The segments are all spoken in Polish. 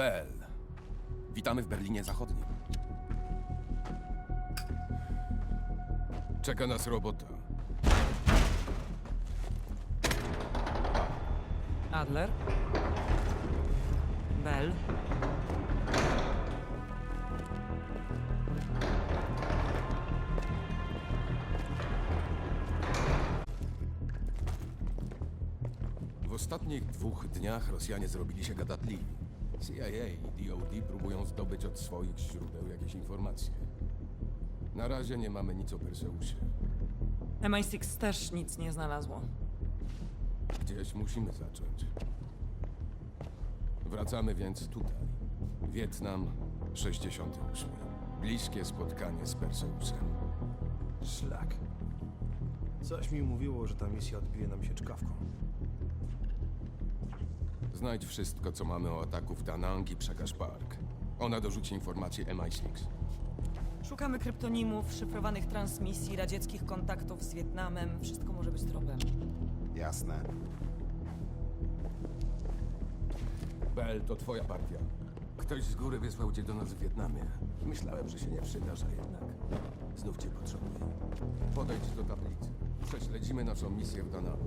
Bell. Witamy w Berlinie Zachodnim. Czeka nas robota. Adler? Bell? W ostatnich dwóch dniach Rosjanie zrobili się gadatliwi. CIA i DOD próbują zdobyć od swoich źródeł jakieś informacje. Na razie nie mamy nic o Perseusie. MI6 też nic nie znalazło. Gdzieś musimy zacząć. Wracamy więc tutaj. Wietnam 68. Bliskie spotkanie z Perseusem. Szlak. Coś mi mówiło, że ta misja odbije nam się czkawką. Znajdź wszystko, co mamy o ataku w Danang i przekaż Park. Ona dorzuci informacje MI6. Szukamy kryptonimów, szyfrowanych transmisji, radzieckich kontaktów z Wietnamem. Wszystko może być tropem. Jasne. Bell, to twoja partia. Ktoś z góry wysłał cię do nas w Wietnamie. Myślałem, że się nie przydasz, a jednak znów cię potrzebuję. Podejdź do tablicy. Prześledzimy naszą misję w Danang.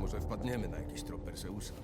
Może wpadniemy na jakiś trop Perseusa.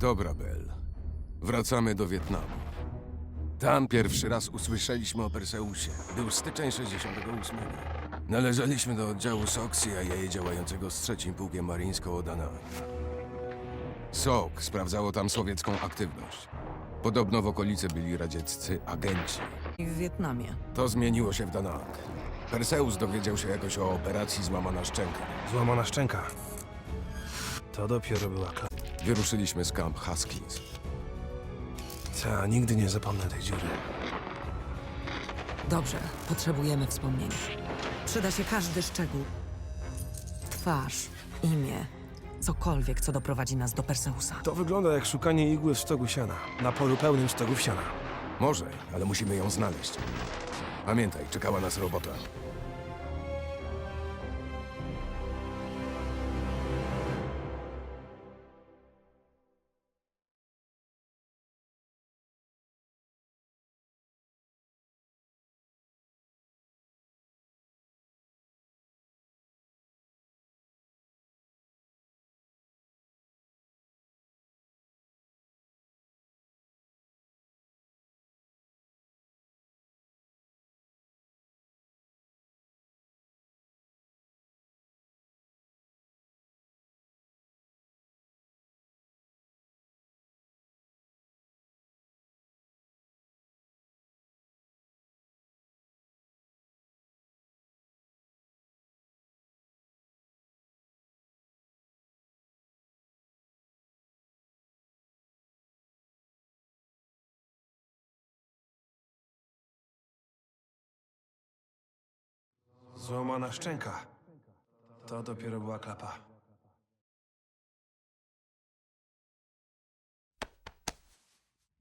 Dobra, Bell. Wracamy do Wietnamu. Tam pierwszy raz usłyszeliśmy o Perseusie. Był styczeń 68. Należeliśmy do oddziału SOC CIA działającego z trzecim pułkiem marińską od. SOC sprawdzało tam sowiecką aktywność. Podobno w okolicy byli radzieccy agenci. I w Wietnamie. To zmieniło się w Danang. Perseus dowiedział się jakoś o operacji Złamana Szczęka. Złamana szczęka. To dopiero była kla... Wyruszyliśmy z Camp Haskins. Ta, nigdy nie zapomnę tej dziury. Dobrze, potrzebujemy wspomnień. Przyda się każdy szczegół. Twarz, imię, cokolwiek, co doprowadzi nas do Perseusa. To wygląda jak szukanie igły w stogu siana. Na polu pełnym stogów siana. Może, ale musimy ją znaleźć. Pamiętaj, czekała nas robota. Złamana szczęka. To dopiero była klapa.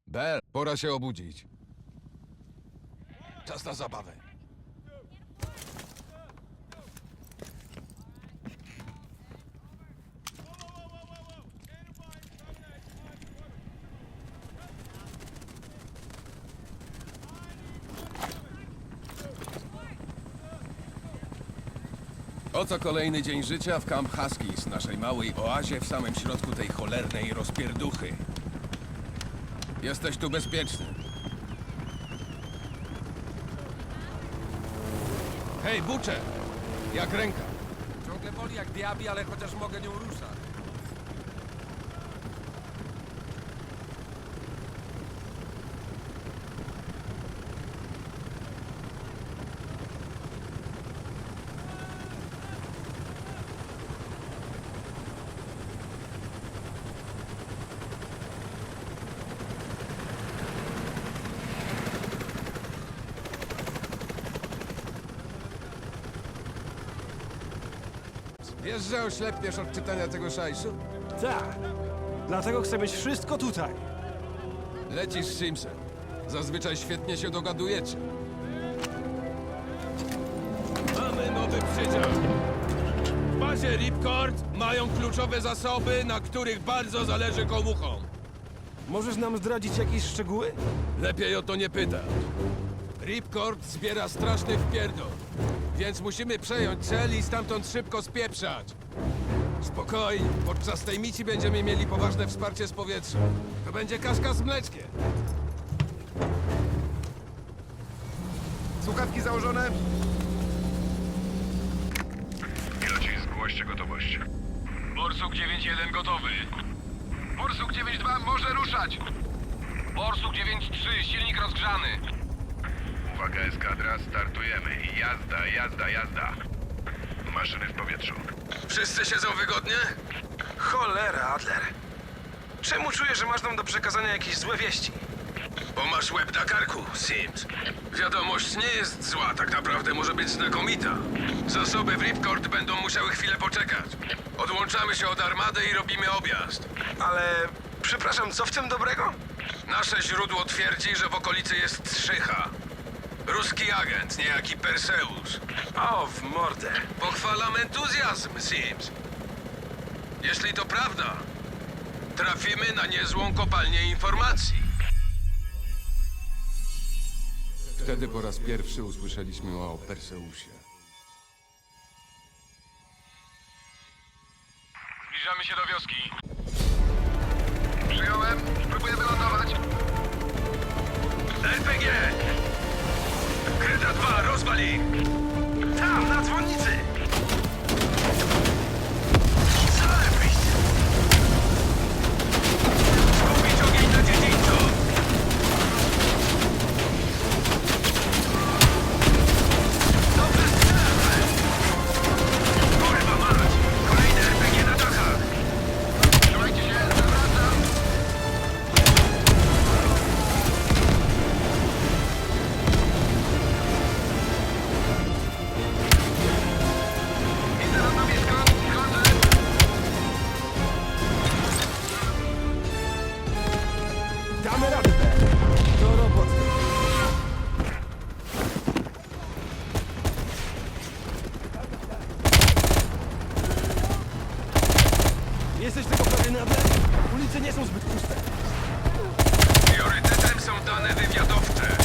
Bell, pora się obudzić. Czas na zabawę. Oto kolejny dzień życia w Camp Huskies, naszej małej oazie w samym środku tej cholernej rozpierduchy. Jesteś tu bezpieczny. Hej, Bucze! Jak ręka? Ciągle boli jak diabli, ale chociaż mogę nią ruszać. Że oślepniesz od czytania tego szajsu? Tak. Dlatego chcę mieć wszystko tutaj. Lecisz Simsem. Zazwyczaj świetnie się dogadujecie. Mamy nowy przydział. W bazie Ripcord mają kluczowe zasoby, na których bardzo zależy komuchom. Możesz nam zdradzić jakieś szczegóły? Lepiej o to nie pytać. Ripcord zbiera straszny wpierdol, więc musimy przejąć cel i stamtąd szybko spieprzać. Spokojnie, podczas tej misji będziemy mieli poważne wsparcie z powietrza. To będzie kaszka z mleczkiem. Słuchawki założone? Piloci, zgłoście gotowość. Borsuk 9-1 gotowy. Borsuk 9-2 może ruszać. Borsuk 9-3, silnik rozgrzany. Uwaga, eskadra, startujemy. Jazda, jazda, jazda. Maszyny w powietrzu. Wszyscy siedzą wygodnie? Cholera, Adler. Czemu czuję, że masz nam do przekazania jakieś złe wieści? Bo masz łeb na karku, Sims. Wiadomość nie jest zła, tak naprawdę może być znakomita. Zasoby w Ripcord będą musiały chwilę poczekać. Odłączamy się od armady i robimy objazd. Ale... Przepraszam, co w tym dobrego? Nasze źródło twierdzi, że w okolicy jest Strzycha. Ruski agent, niejaki Perseus. O, w mordę. Pochwalam entuzjazm, Sims. Jeśli to prawda, trafimy na niezłą kopalnię informacji. Wtedy po raz pierwszy usłyszeliśmy o Perseusie. Zbliżamy się do wioski. Przyjąłem. Spróbuję wylądować. RPG! Charlie. Jesteś tego pewien, Adler? Ulice nie są zbyt puste. Priorytetem są dane wywiadowcze.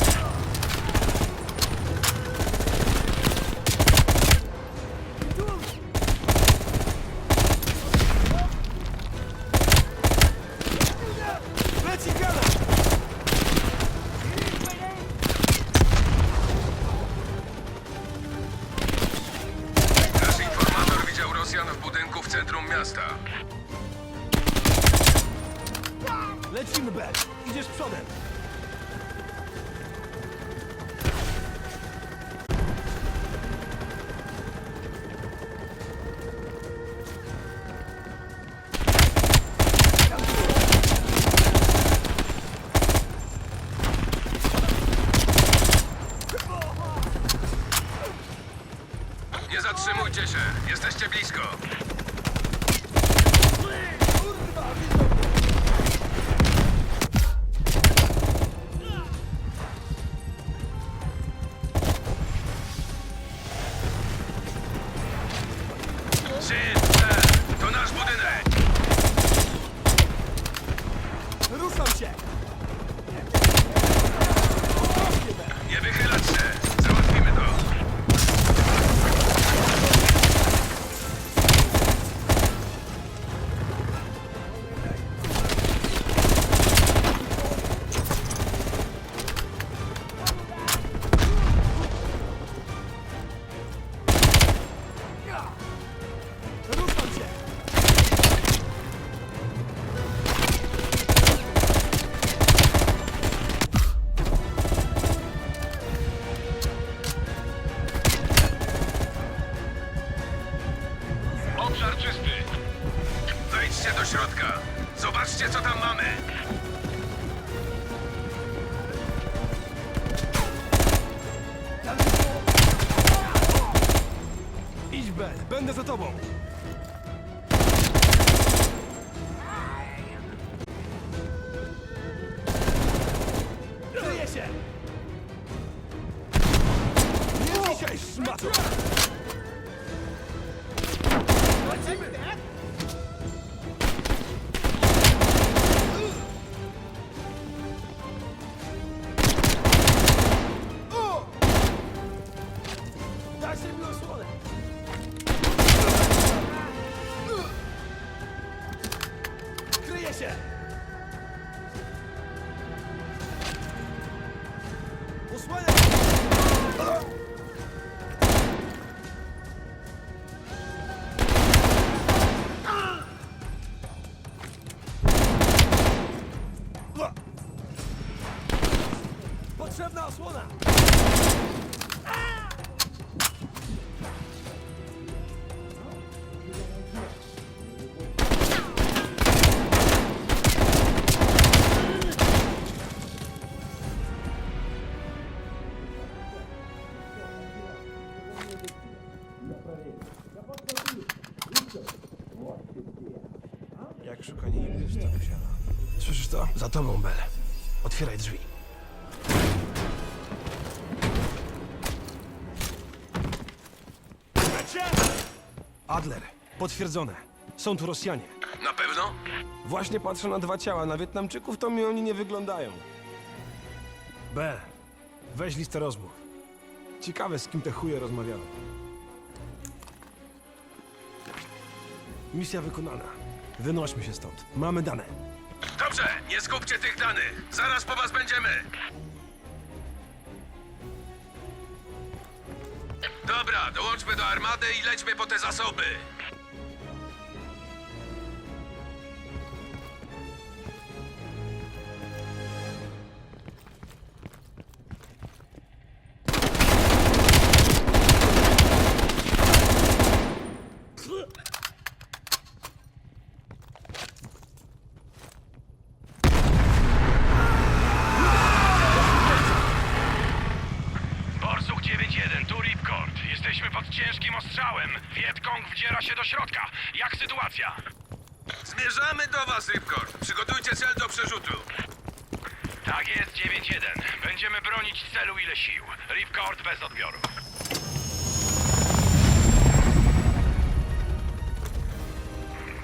Jesteście blisko. Nie tobą, Bel. Otwieraj drzwi. Adler, potwierdzone. Są tu Rosjanie. Na pewno? Właśnie patrzę na dwa ciała. Na Wietnamczyków to mi oni nie wyglądają. B. Weź listę rozmów. Ciekawe, z kim te chuje rozmawiały. Misja wykonana. Wynośmy się stąd. Mamy dane. Dobrze, nie zgubcie tych danych. Zaraz po was będziemy. Dobra, dołączmy do armady i lećmy po te zasoby. Bronić celu ile sił. Ripcord bez odbioru.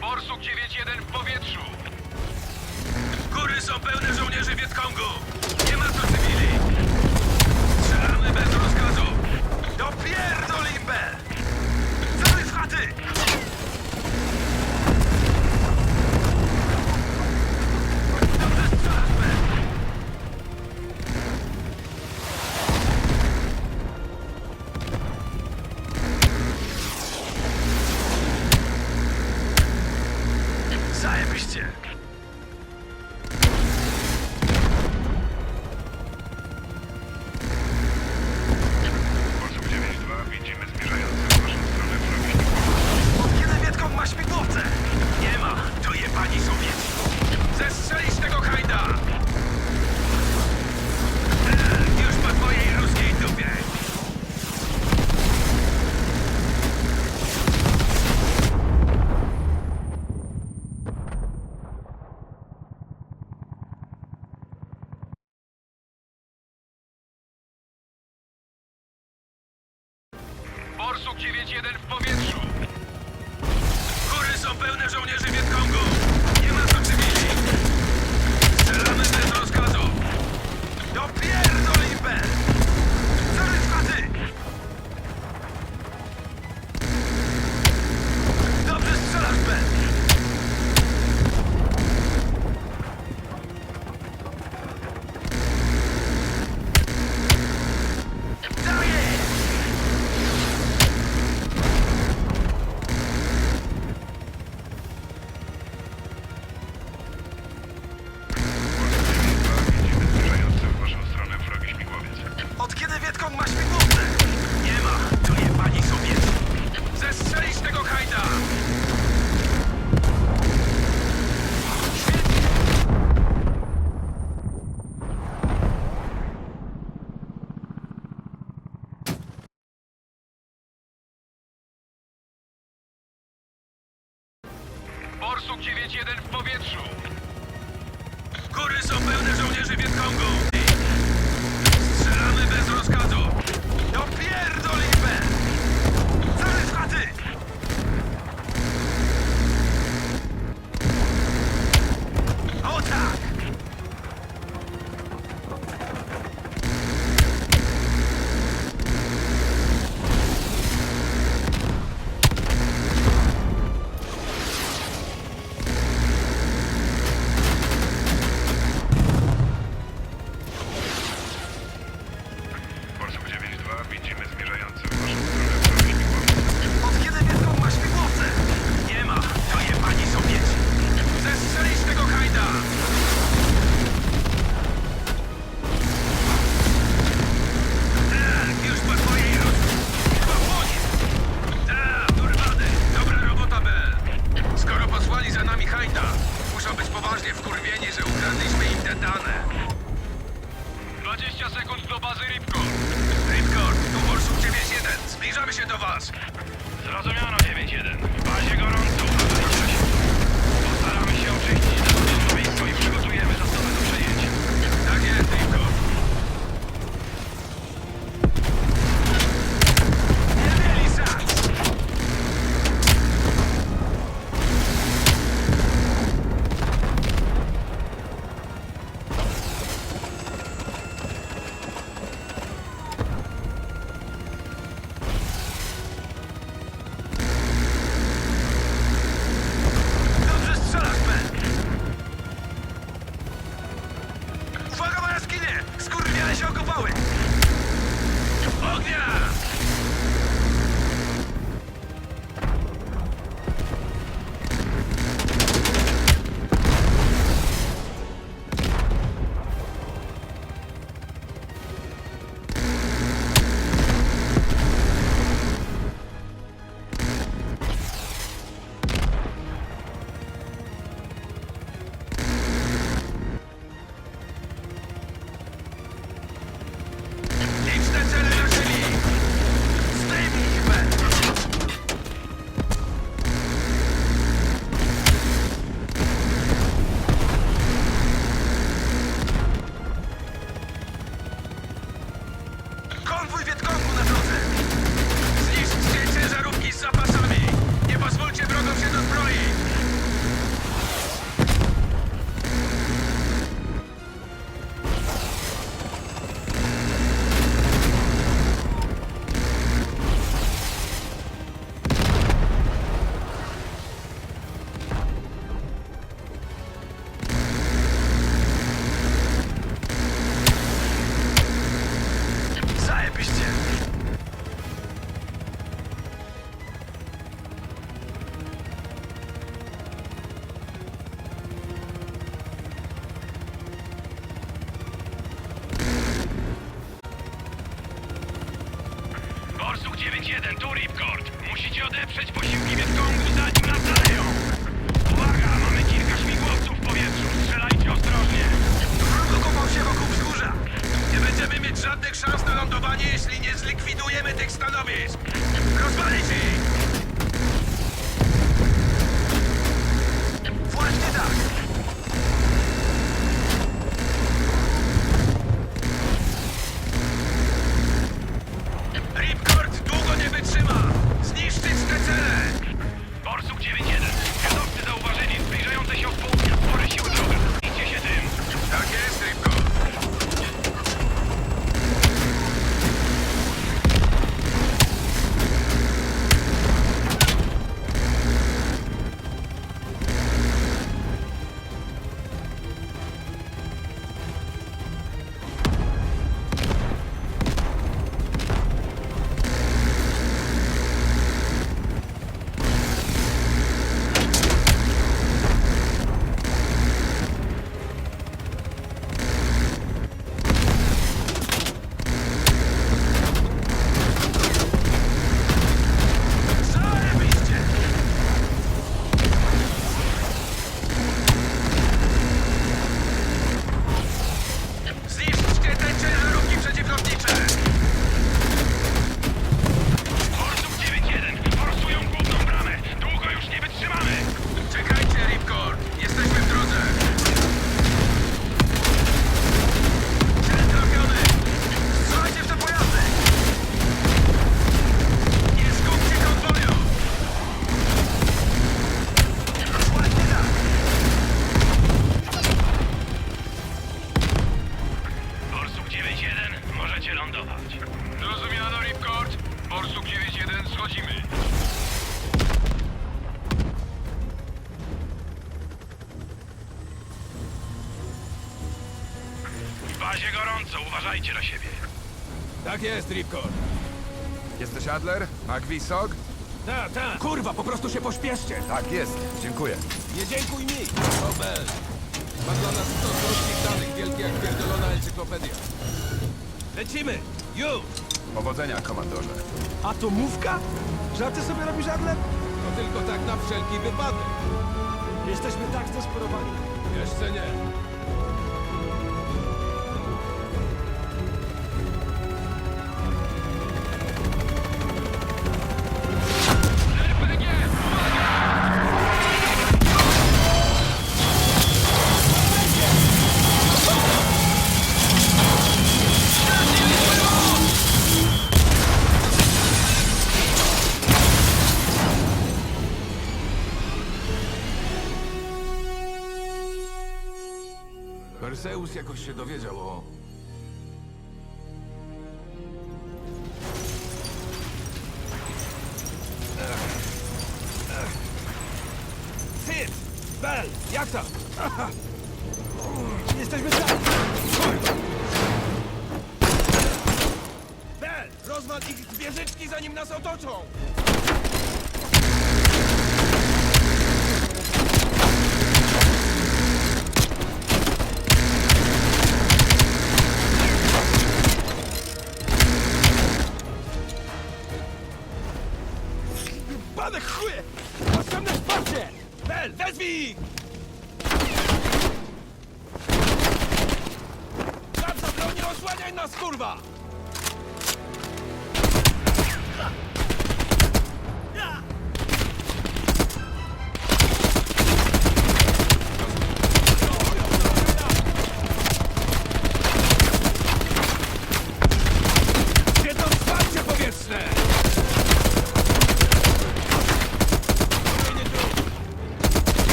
Borsuk 9-1 w powietrzu. Góry są pełne żołnierzy Wietkongu. Nie ma tu cywili. Strzelamy bez rozkazu. Dopierdol imbę! Cały w Pełne żołnierzy Wietkongu! Strzelamy bez rozkazu! 9-1, tu Ripcord. Musicie odeprzeć posiłki Wietkongu, zanim nas zaleją. Uwaga, mamy kilka śmigłowców w powietrzu. Strzelajcie ostrożnie. Dokopał się wokół wzgórza. Nie będziemy mieć żadnych szans na lądowanie, jeśli nie zlikwidujemy tych stanowisk. Rozwalić ich! McVisog? Tak, tak. Kurwa, po prostu się pośpieszcie! Tak jest, dziękuję. Nie dziękuj mi. To Bell. Ma dla nas 100 krótkich danych, wielkie jak pierdolona encyklopedia. Lecimy! Już! Powodzenia, komandorze. Atomówka? Żarty sobie robisz, Adler? To tylko tak na wszelki wypadek. Jesteśmy tak zdesperowani. Jeszcze nie.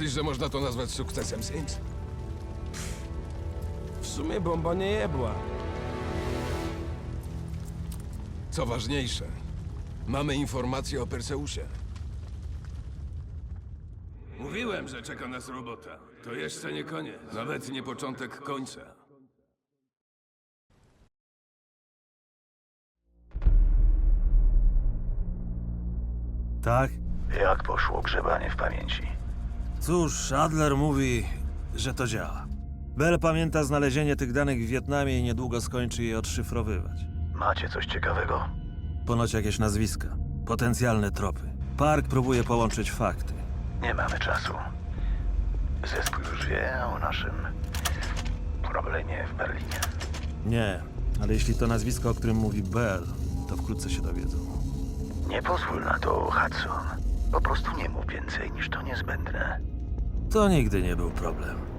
Myślisz, że można to nazwać sukcesem, Sims? W sumie bomba nie jebła. Co ważniejsze, mamy informacje o Perseusie. Mówiłem, że czeka nas robota. To jeszcze nie koniec. Nawet nie początek końca. Tak? Jak poszło grzebanie w pamięci? Cóż, Adler mówi, że to działa. Bell pamięta znalezienie tych danych w Wietnamie i niedługo skończy je odszyfrowywać. Macie coś ciekawego? Ponoć jakieś nazwiska, potencjalne tropy. Park próbuje połączyć fakty. Nie mamy czasu. Zespół już wie o naszym problemie w Berlinie. Nie, ale jeśli to nazwisko, o którym mówi Bell, to wkrótce się dowiedzą. Nie pozwól na to, Hudson. Po prostu nie mów więcej niż to niezbędne. To nigdy nie był problem.